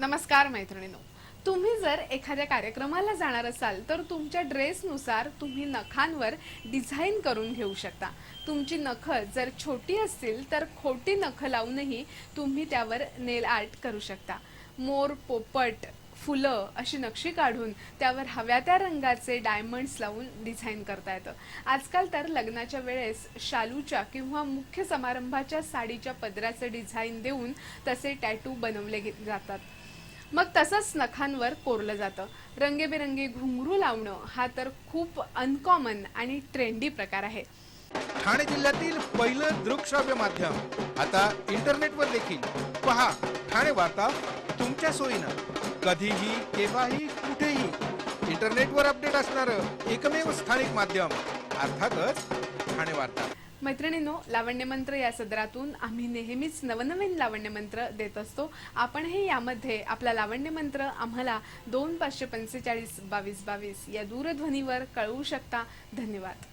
नमस्कार मैत्रिणीनो. तुम्ही जर एखाद्या कार्यक्रमाला जाणार असाल तर तुमच्या ड्रेसनुसार तुम्ही नखांवर डिझाईन करून घेऊ शकता. तुमची नखं जर छोटी असतील तर खोटी नखं लावूनही तुम्ही त्यावर नेल आर्ट करू शकता. मोर पोपट फुलं अशी नक्षी काढून त्यावर हव्या त्या रंगाचे डायमंड्स लावून डिझाईन करता येतं. आजकाल तर लग्नाच्या वेळेस शालूच्या किंवा मुख्य समारंभाच्या साडीच्या पदराचं डिझाईन देऊन तसे टॅटू बनवले जातात. मग तसंच नखांवर कोरलं जातं. रंगेबेरंगी घुंगरू लावणं हा तर खूप अनकॉमन आणि ट्रेंडी प्रकार आहे. ठाणे जिल्ह्यातील पहिलं दृकश्राव्य माध्यम. आता इंटरनेटवर देखील. पहा ठाणे वार्ता तुमच्या सोयीनं. कधीही केव्हाही कुठेही. इंटरनेटवर अपडेट असणारं एकमेव स्थानिक माध्यम. अर्थातच ठाणे वार्ता. मैत्रिणींनो लावण्यमंत्र या सदरातून आम्ही नेहमीच नवनवीन लावण्यमंत्र देत असतो. आपणही यामध्ये आपला लावण्यमंत्र आम्हाला दोन पाचशे पंचेचाळीस बावीस बावीस या दूरध्वनीवर कळवू शकता. धन्यवाद.